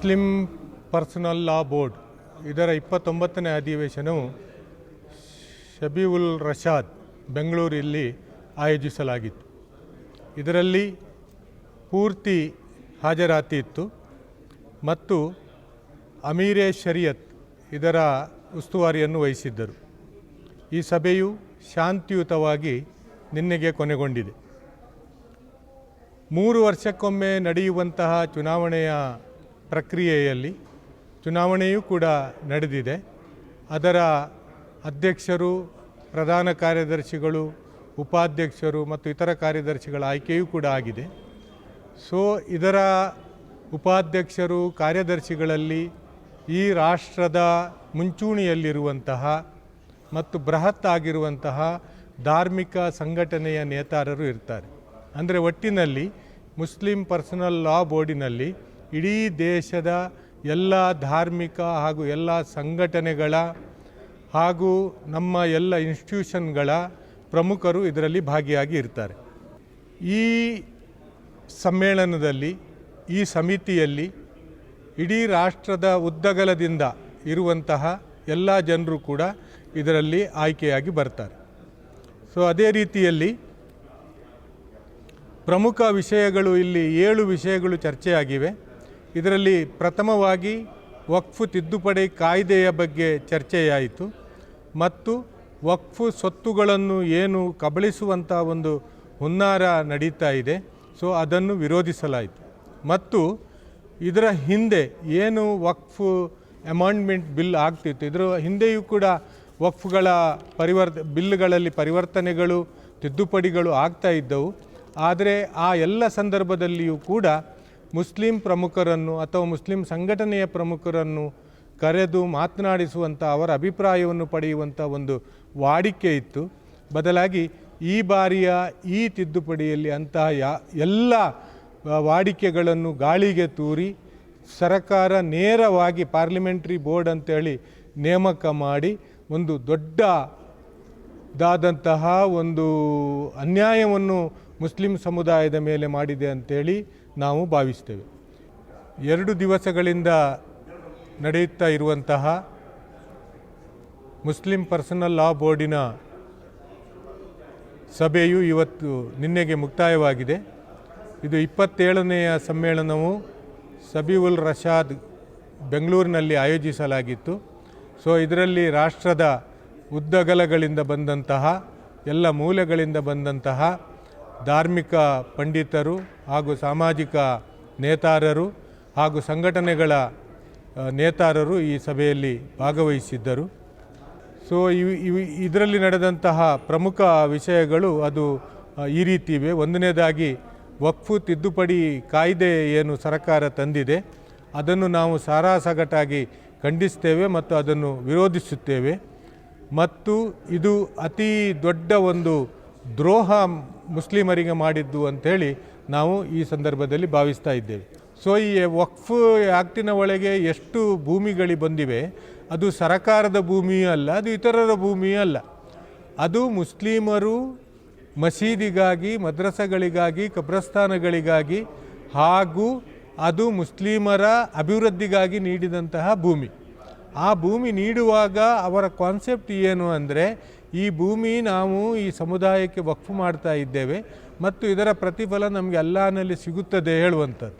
Muslim personal law board ಇದರ ಇಪ್ಪತ್ತೊಂಬತ್ತನೇ ಅಧಿವೇಶನವು ಶಬೀವುಲ್ ರಷಾದ್ ಬೆಂಗಳೂರಲ್ಲಿ ಆಯೋಜಿಸಲಾಗಿತ್ತು. ಇದರಲ್ಲಿ ಪೂರ್ತಿ ಹಾಜರಾತಿ ಇತ್ತು ಮತ್ತು ಅಮೀರೆ ಶರಿಯತ್ ಇದರ ಉಸ್ತುವಾರಿಯನ್ನು ವಹಿಸಿದ್ದರು. ಈ ಸಭೆಯು ಶಾಂತಿಯುತವಾಗಿ ನಿನ್ನೆಗೆ ಕೊನೆಗೊಂಡಿದೆ. ಮೂರು ವರ್ಷಕ್ಕೊಮ್ಮೆ ನಡೆಯುವಂತಹ ಚುನಾವಣೆಯ ಪ್ರಕ್ರಿಯೆಯಲ್ಲಿ ಚುನಾವಣೆಯೂ ಕೂಡ ನಡೆದಿದೆ. ಅದರ ಅಧ್ಯಕ್ಷರು, ಪ್ರಧಾನ ಕಾರ್ಯದರ್ಶಿಗಳು, ಉಪಾಧ್ಯಕ್ಷರು ಮತ್ತು ಇತರ ಕಾರ್ಯದರ್ಶಿಗಳ ಆಯ್ಕೆಯೂ ಕೂಡ ಆಗಿದೆ. ಸೊ ಇದರ ಉಪಾಧ್ಯಕ್ಷರು, ಕಾರ್ಯದರ್ಶಿಗಳಲ್ಲಿ ಈ ರಾಷ್ಟ್ರದ ಮುಂಚೂಣಿಯಲ್ಲಿರುವಂತಹ ಮತ್ತು ಬೃಹತ್ ಆಗಿರುವಂತಹ ಧಾರ್ಮಿಕ ಸಂಘಟನೆಯ ನೇತಾರರು ಇರ್ತಾರೆ. ಅಂದರೆ ಒಟ್ಟಿನಲ್ಲಿ ಮುಸ್ಲಿಂ ಪರ್ಸನಲ್ ಲಾ ಬೋರ್ಡಿನಲ್ಲಿ ಇಡೀ ದೇಶದ ಎಲ್ಲ ಧಾರ್ಮಿಕ ಹಾಗೂ ಎಲ್ಲ ಸಂಘಟನೆಗಳ ಹಾಗೂ ನಮ್ಮ ಎಲ್ಲ ಇನ್ಸ್ಟಿಟ್ಯೂಷನ್ಗಳ ಪ್ರಮುಖರು ಇದರಲ್ಲಿ ಭಾಗಿಯಾಗಿ ಇರ್ತಾರೆ. ಈ ಸಮ್ಮೇಳನದಲ್ಲಿ, ಈ ಸಮಿತಿಯಲ್ಲಿ ಇಡೀ ರಾಷ್ಟ್ರದ ಉದ್ದಗಲದಿಂದ ಇರುವಂತಹ ಎಲ್ಲ ಜನರು ಕೂಡ ಇದರಲ್ಲಿ ಆಯ್ಕೆಯಾಗಿ ಬರ್ತಾರೆ. ಸೊ ಅದೇ ರೀತಿಯಲ್ಲಿ ಪ್ರಮುಖ ವಿಷಯಗಳು ಇಲ್ಲಿ ಏಳು ವಿಷಯಗಳು ಚರ್ಚೆಯಾಗಿವೆ. ಇದರಲ್ಲಿ ಪ್ರಥಮವಾಗಿ ವಕ್ಫು ತಿದ್ದುಪಡಿ ಕಾಯ್ದೆಯ ಬಗ್ಗೆ ಚರ್ಚೆಯಾಯಿತು ಮತ್ತು ವಕ್ಫು ಸ್ವತ್ತುಗಳನ್ನು ಏನು ಕಬಳಿಸುವಂಥ ಒಂದು ಹುನ್ನಾರ ನಡೀತಾ ಇದೆ. ಸೊ, ಅದನ್ನು ವಿರೋಧಿಸಲಾಯಿತು. ಮತ್ತು ಇದರ ಹಿಂದೆ ಏನು ವಕ್ಫ್ ಅಮಾಂಡ್ಮೆಂಟ್ ಬಿಲ್ ಆಗ್ತಿತ್ತು, ಇದರ ಹಿಂದೆಯೂ ಕೂಡ ವಕ್ಫ್ಗಳ ಪರಿವರ್ತ, ಬಿಲ್ಗಳಲ್ಲಿ ಪರಿವರ್ತನೆಗಳು, ತಿದ್ದುಪಡಿಗಳು ಆಗ್ತಾ ಇದ್ದವು. ಆದರೆ ಆ ಎಲ್ಲ ಸಂದರ್ಭದಲ್ಲಿಯೂ ಕೂಡ ಮುಸ್ಲಿಂ ಪ್ರಮುಖರನ್ನು ಅಥವಾ ಮುಸ್ಲಿಂ ಸಂಘಟನೆಯ ಪ್ರಮುಖರನ್ನು ಕರೆದು ಮಾತನಾಡಿಸುವಂಥ ಅವರ ಅಭಿಪ್ರಾಯವನ್ನು ಪಡೆಯುವಂಥ ಒಂದು ವಾಡಿಕೆ ಇತ್ತು. ಬದಲಾಗಿ ಈ ಬಾರಿಯ ಈ ತಿದ್ದುಪಡಿಯಲ್ಲಿ ಅಂತಹ ಯಾ, ಎಲ್ಲ ವಾಡಿಕೆಗಳನ್ನು ಗಾಳಿಗೆ ತೂರಿ ಸರಕಾರ ನೇರವಾಗಿ ಪಾರ್ಲಿಮೆಂಟ್ರಿ ಬೋರ್ಡ್ ಅಂತೇಳಿ ನೇಮಕ ಮಾಡಿ ಒಂದು ದೊಡ್ಡದಾದಂತಹ ಒಂದು ಅನ್ಯಾಯವನ್ನು ಮುಸ್ಲಿಂ ಸಮುದಾಯದ ಮೇಲೆ ಮಾಡಿದೆ ಅಂತೇಳಿ ನಾವು ಭಾವಿಸ್ತೇವೆ. ಎರಡು ದಿವಸಗಳಿಂದ ನಡೆಯುತ್ತಾ ಇರುವಂತಹ ಮುಸ್ಲಿಂ ಪರ್ಸನಲ್ ಲಾ ಬೋರ್ಡಿನ ಸಭೆಯು ಇವತ್ತು ನಿನ್ನೆಗೆ ಮುಕ್ತಾಯವಾಗಿದೆ. ಇದು ಇಪ್ಪತ್ತೇಳನೆಯ ಸಮ್ಮೇಳನವು ಸಬೀವುಲ್ ರಶಾದ್ ಬೆಂಗಳೂರಿನಲ್ಲಿ ಆಯೋಜಿಸಲಾಗಿತ್ತು. ಸೊ, ಇದರಲ್ಲಿ ರಾಷ್ಟ್ರದ ಉದ್ದಗಲಗಳಿಂದ ಬಂದಂತಹ, ಎಲ್ಲ ಮೂಲೆಗಳಿಂದ ಬಂದಂತಹ ಧಾರ್ಮಿಕ ಪಂಡಿತರು ಹಾಗೂ ಸಾಮಾಜಿಕ ನೇತಾರರು ಹಾಗೂ ಸಂಘಟನೆಗಳ ನೇತಾರರು ಈ ಸಭೆಯಲ್ಲಿ ಭಾಗವಹಿಸಿದ್ದರು. ಸೊ ಇದರಲ್ಲಿ ನಡೆದಂತಹ ಪ್ರಮುಖ ವಿಷಯಗಳು ಅದು ಈ ರೀತಿ ಇವೆ ಒಂದನೇದಾಗಿ, ವಕ್ಫು ತಿದ್ದುಪಡಿ ಕಾಯ್ದೆ ಏನು ಸರ್ಕಾರ ತಂದಿದೆ, ಅದನ್ನು ನಾವು ಸಾರಾಸಗಟಾಗಿ ಖಂಡಿಸ್ತೇವೆ ಮತ್ತು ಅದನ್ನು ವಿರೋಧಿಸುತ್ತೇವೆ. ಮತ್ತು ಇದು ಅತಿ ದೊಡ್ಡ ಒಂದು ದ್ರೋಹ ಮುಸ್ಲಿಮರಿಗೆ ಮಾಡಿದ್ದು ಅಂಥೇಳಿ ನಾವು ಈ ಸಂದರ್ಭದಲ್ಲಿ ಭಾವಿಸ್ತಾ ಇದ್ದೇವೆ. ಸೊ ಈ ವಕ್ಫ್ ಆಕ್ಟಿನ ಒಳಗೆ ಎಷ್ಟು ಭೂಮಿಗಳು ಬಂದಿವೆ, ಅದು ಸರಕಾರದ ಭೂಮಿಯೂ ಅಲ್ಲ, ಅದು ಇತರರ ಭೂಮಿಯೂ ಅಲ್ಲ. ಅದು ಮುಸ್ಲಿಮರು ಮಸೀದಿಗಾಗಿ, ಮದ್ರಸಗಳಿಗಾಗಿ, ಕಬ್ರಸ್ಥಾನಗಳಿಗಾಗಿ ಹಾಗೂ ಅದು ಮುಸ್ಲಿಮರ ಅಭಿವೃದ್ಧಿಗಾಗಿ ನೀಡಿದಂತಹ ಭೂಮಿ. ಆ ಭೂಮಿ ನೀಡುವಾಗ ಅವರ ಕಾನ್ಸೆಪ್ಟ್ ಏನು ಅಂದರೆ ಈ ಭೂಮಿ ನಾವು ಈ ಸಮುದಾಯಕ್ಕೆ ವಕ್ಫ್ ಮಾಡ್ತಾ ಇದ್ದೇವೆ ಮತ್ತು ಇದರ ಪ್ರತಿಫಲ ನಮಗೆ ಅಲ್ಲಾನಲ್ಲಿ ಸಿಗುತ್ತದೆ ಹೇಳುವಂಥದ್ದು.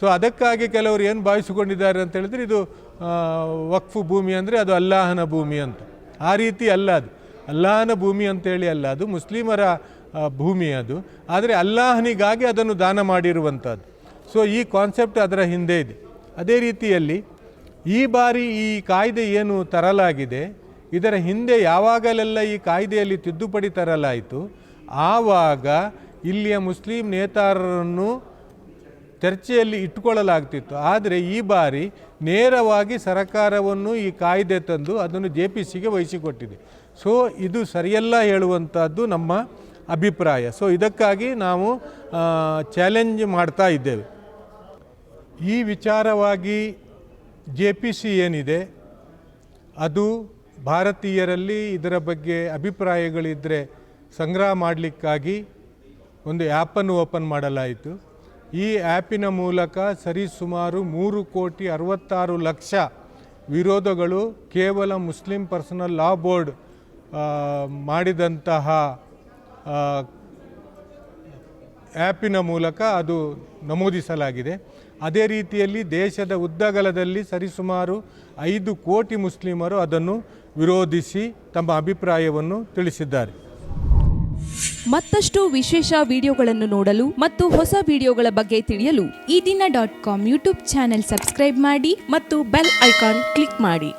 ಸೊ ಅದಕ್ಕಾಗಿ ಕೆಲವರು ಏನು ಭಾವಿಸಿಕೊಂಡಿದ್ದಾರೆ ಅಂತ ಹೇಳಿದ್ರೆ ಇದು ವಕ್ಫ್ ಭೂಮಿ ಅಂದರೆ ಅದು ಅಲ್ಲಾಹನ ಭೂಮಿ ಅಂತ. ಆ ರೀತಿ ಅಲ್ಲ ಅದು. ಅಲ್ಲಾಹನ ಭೂಮಿ ಅಂತೇಳಿ ಅಲ್ಲ ಅದು, ಮುಸ್ಲಿಮರ ಭೂಮಿ ಅದು. ಆದರೆ ಅಲ್ಲಾಹನಿಗಾಗಿ ಅದನ್ನು ದಾನ ಮಾಡಿರುವಂಥದ್ದು. ಸೊ ಈ ಕಾನ್ಸೆಪ್ಟ್ ಅದರ ಹಿಂದೆ ಇದೆ. ಅದೇ ರೀತಿಯಲ್ಲಿ ಈ ಬಾರಿ ಈ ಕಾಯ್ದೆ ಏನು ತರಲಾಗಿದೆ ಇದರ ಹಿಂದೆ ಯಾವಾಗಲೆಲ್ಲ ಈ ಕಾಯ್ದೆಯಲ್ಲಿ ತಿದ್ದುಪಡಿ ತರಲಾಯಿತು, ಆವಾಗ ಇಲ್ಲಿಯ ಮುಸ್ಲಿಂ ನೇತಾರರನ್ನು ಚರ್ಚೆಯಲ್ಲಿ ಇಟ್ಟುಕೊಳ್ಳಲಾಗ್ತಿತ್ತು. ಆದರೆ ಈ ಬಾರಿ ನೇರವಾಗಿ ಸರಕಾರವನ್ನು ಈ ಕಾಯ್ದೆ ತಂದು ಅದನ್ನು ಜೆ ಪಿ ಸಿಗೆ ವಹಿಸಿಕೊಟ್ಟಿದೆ. ಸೊ, ಇದು ಸರಿಯಲ್ಲ ಹೇಳುವಂಥದ್ದು ನಮ್ಮ ಅಭಿಪ್ರಾಯ. ಸೊ, ಇದಕ್ಕಾಗಿ ನಾವು ಚಾಲೆಂಜ್ ಮಾಡ್ತಾ ಇದ್ದೇವೆ. ಈ ವಿಚಾರವಾಗಿ ಜೆ ಪಿ ಸಿ ಏನಿದೆ? ಅದು ಭಾರತೀಯರಲ್ಲಿ ಇದರ ಬಗ್ಗೆ ಅಭಿಪ್ರಾಯಗಳಿದ್ದರೆ ಸಂಗ್ರಹ ಮಾಡಲಿಕ್ಕಾಗಿ ಒಂದು ಆ್ಯಪನ್ನು ಓಪನ್ ಮಾಡಲಾಯಿತು. ಈ ಆ್ಯಪಿನ ಮೂಲಕ ಸರಿಸುಮಾರು ಮೂರು ಕೋಟಿ ಅರವತ್ತಾರು ಲಕ್ಷ ವಿರೋಧಗಳು ಕೇವಲ ಮುಸ್ಲಿಂ ಪರ್ಸನಲ್ ಲಾ ಬೋರ್ಡ್ ಮಾಡಿದಂತಹ ಆ್ಯಪಿನ ಮೂಲಕ ಅದು ನಮೂದಿಸಲಾಗಿದೆ. ಅದೇ ರೀತಿಯಲ್ಲಿ ದೇಶದ ಉದ್ದಗಲದಲ್ಲಿ ಸರಿಸುಮಾರು ಐದು ಕೋಟಿ ಮುಸ್ಲಿಮರು ಅದನ್ನು ವಿರೋಧಿಸಿ ತಮ್ಮ ಅಭಿಪ್ರಾಯವನ್ನು ತಿಳಿಸಿದ್ದಾರೆ. ಮತ್ತಷ್ಟು ವಿಶೇಷ ವಿಡಿಯೋಗಳನ್ನು ನೋಡಲು ಮತ್ತು ಹೊಸ ವಿಡಿಯೋಗಳ ಬಗ್ಗೆ ತಿಳಿಯಲು ಈ ದಿನ dot com YouTube channel subscribe ಮಾಡಿ ಮತ್ತು ಬೆಲ್ ಐಕಾನ್ ಕ್ಲಿಕ್ ಮಾಡಿ.